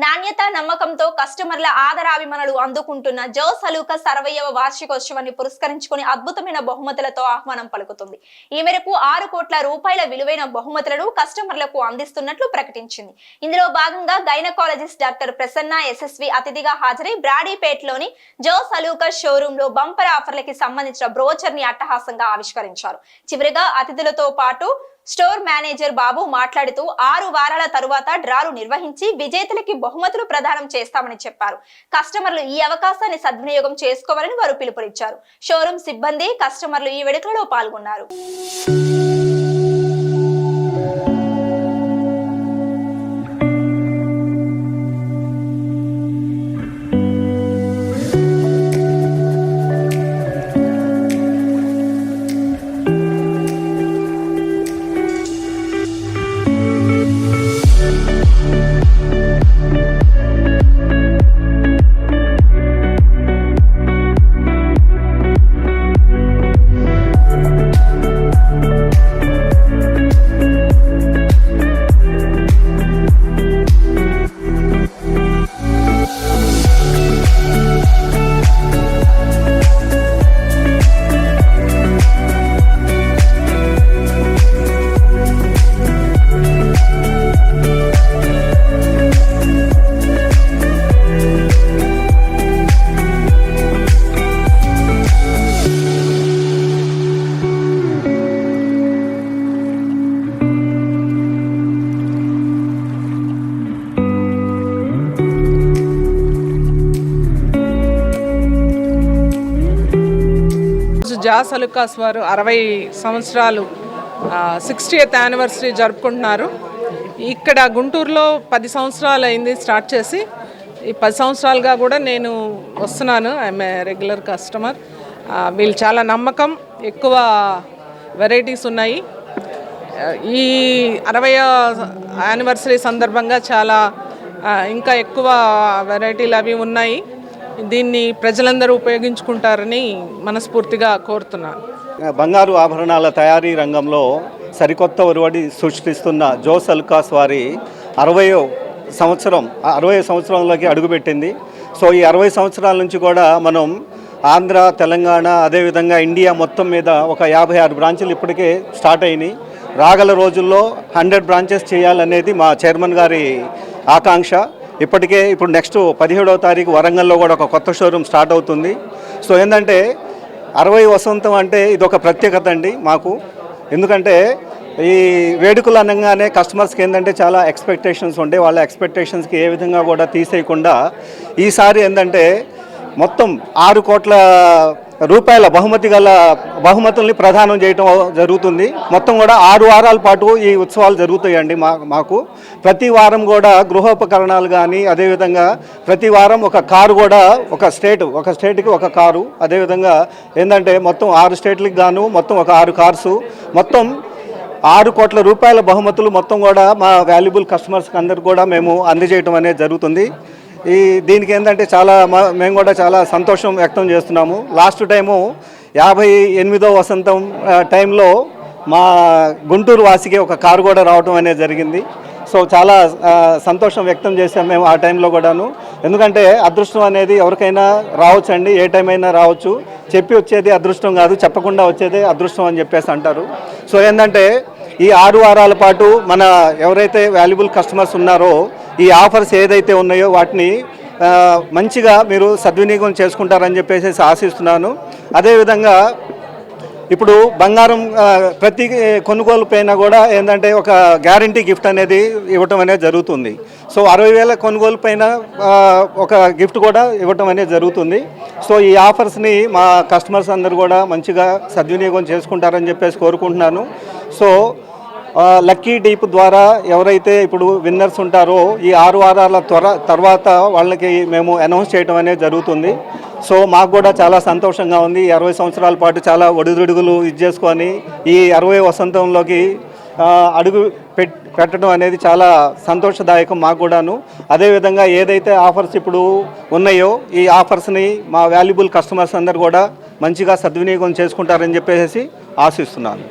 నాణ్యత నమ్మకంతో కస్టమర్ల ఆదరాభిమానులు అందుకుంటున్న జో సలూక సర్వయవ వార్షికోత్సవాన్ని పురస్కరించుకుని అద్భుతమైన బహుమతులతో ఆహ్వానం పలుకుతుంది. ఈ మేరకు ఆరు కోట్ల రూపాయల విలువైన బహుమతులను కస్టమర్లకు అందిస్తున్నట్లు ప్రకటించింది. ఇందులో భాగంగా గైనకాలజిస్ట్ డాక్టర్ ప్రసన్న ఎస్ఎస్వి అతిథిగా హాజరై బ్రాడీపేటలోని జో సలూక షోరూమ్లో బంపర్ ఆఫర్లకి సంబంధించిన బ్రోచర్ని అట్టహాసంగా ఆవిష్కరించారు. చివరిగా అతిథులతో పాటు స్టోర్ మేనేజర్ బాబు మాట్లాడుతూ ఆరు వారాల తరువాత డ్రాలు నిర్వహించి విజేతలకి బహుమతులు ప్రదానం చేస్తామని చెప్పారు. కస్టమర్లు ఈ అవకాశాన్ని సద్వినియోగం చేసుకోవాలని వారు పిలుపునిచ్చారు. షోరూమ్ సిబ్బంది కస్టమర్లు ఈ వేడుకలో పాల్గొన్నారు. రోజు జాస్ అలుకాస్ వారు అరవై సంవత్సరాలు సిక్స్టీ ఎయిత్ యానివర్సరీ జరుపుకుంటున్నారు. ఇక్కడ గుంటూరులో పది సంవత్సరాలు అయింది స్టార్ట్ చేసి. ఈ పది సంవత్సరాలుగా కూడా నేను వస్తున్నాను. ఐఎమ్ ఏ రెగ్యులర్ కస్టమర్ వీళ్ళు చాలా నమ్మకం. ఎక్కువ వెరైటీస్ ఉన్నాయి. ఈ అరవై యానివర్సరీ సందర్భంగా చాలా ఇంకా ఎక్కువ వెరైటీలు అవి ఉన్నాయి. దీన్ని ప్రజలందరూ ఉపయోగించుకుంటారని మనస్ఫూర్తిగా కోరుతున్నాను. బంగారు ఆభరణాల తయారీ రంగంలో సరికొత్త ఒరవడి సృష్టిస్తున్న జోస్ అల్కాస్ వారి అరవయో సంవత్సరం అరవై సంవత్సరంలోకి అడుగుపెట్టింది. సో ఈ అరవై సంవత్సరాల నుంచి కూడా మనం ఆంధ్ర తెలంగాణ అదేవిధంగా ఇండియా మొత్తం మీద ఒక యాభై ఆరు బ్రాంచులు ఇప్పటికే స్టార్ట్ అయినాయి. రాగల రోజుల్లో హండ్రెడ్ బ్రాంచెస్ చేయాలనేది మా చైర్మన్ గారి ఆకాంక్ష. ఇప్పటికే ఇప్పుడు నెక్స్ట్ పదిహేడవ తారీఖు వరంగల్లో కూడా ఒక కొత్త షోరూమ్ స్టార్ట్ అవుతుంది. సో ఏంటంటే అరవై వసంతం అంటే ఇది ఒక ప్రత్యేకత అండి మాకు. ఎందుకంటే ఈ వేడుకలు అనగానే కస్టమర్స్కి ఏంటంటే చాలా ఎక్స్పెక్టేషన్స్ ఉండే వాళ్ళ ఎక్స్పెక్టేషన్స్కి ఏ విధంగా కూడా తీసేయకుండా ఈసారి ఏంటంటే మొత్తం ఆరు కోట్ల రూపాయల బహుమతి గల బహుమతుల్ని ప్రదానం చేయటం జరుగుతుంది. మొత్తం కూడా ఆరు వారాల పాటు ఈ ఉత్సవాలు జరుగుతాయండి మా మాకు. ప్రతి వారం కూడా గృహోపకరణాలు కానీ అదేవిధంగా ప్రతి వారం ఒక కారు కూడా ఒక స్టేట్ ఒక స్టేట్కి ఒక కారు. అదేవిధంగా ఏంటంటే మొత్తం ఆరు స్టేట్లకు గాను మొత్తం ఒక ఆరు కార్సు. మొత్తం ఆరు కోట్ల రూపాయల బహుమతులు మొత్తం కూడా మా వాల్యుబుల్ కస్టమర్స్కి అందరు కూడా మేము అందజేయటం అనేది జరుగుతుంది. ఈ దీనికి ఏంటంటే చాలా మేము కూడా చాలా సంతోషం వ్యక్తం చేస్తున్నాము. లాస్ట్ టైము యాభై ఎనిమిదో వసంతం టైంలో మా గుంటూరు వాసికి ఒక కారు కూడా రావటం అనేది జరిగింది. సో చాలా సంతోషం వ్యక్తం చేసాం మేము ఆ టైంలో కూడాను. ఎందుకంటే అదృష్టం అనేది ఎవరికైనా రావచ్చండి ఏ టైం అయినా రావచ్చు. చెప్పి వచ్చేది అదృష్టం కాదు చెప్పకుండా వచ్చేదే అదృష్టం అని చెప్పేసి అంటారు. సో ఏంటంటే ఈ ఆరు వారాల పాటు మన ఎవరైతే వాల్యుబుల్ కస్టమర్స్ ఉన్నారో ఈ ఆఫర్స్ ఏదైతే ఉన్నాయో వాటిని మంచిగా మీరు సద్వినియోగం చేసుకుంటారని చెప్పేసి ఆశిస్తున్నాను. అదేవిధంగా ఇప్పుడు బంగారం ప్రతి కొనుగోలు పైన కూడా ఏంటంటే ఒక గ్యారంటీ గిఫ్ట్ అనేది ఇవ్వటం అనేది జరుగుతుంది. సో అరవై వేల కొనుగోలు పైన ఒక గిఫ్ట్ కూడా ఇవ్వటం అనేది జరుగుతుంది. సో ఈ ఆఫర్స్ని మా కస్టమర్స్ అందరూ కూడా మంచిగా సద్వినియోగం చేసుకుంటారని చెప్పేసి కోరుకుంటున్నాను. సో లక్కీ డీప్ ద్వారా ఎవరైతే ఇప్పుడు విన్నర్స్ ఉంటారో ఈ ఆరు వారాల త్వర తర్వాత వాళ్ళకి మేము అనౌన్స్ చేయడం అనేది జరుగుతుంది. సో మాకు కూడా చాలా సంతోషంగా ఉంది. అరవై సంవత్సరాల పాటు చాలా ఒడిదుడుగులు ఇది చేసుకొని ఈ అరవై వసంతంలోకి అడుగు పెట్టడం అనేది చాలా సంతోషదాయకం మాకు కూడాను. అదేవిధంగా ఏదైతే ఆఫర్స్ ఇప్పుడు ఉన్నాయో ఈ ఆఫర్స్ని మా వాల్యుబుల్ కస్టమర్స్ అందరు కూడా మంచిగా సద్వినియోగం చేసుకుంటారని చెప్పేసి ఆశిస్తున్నాను.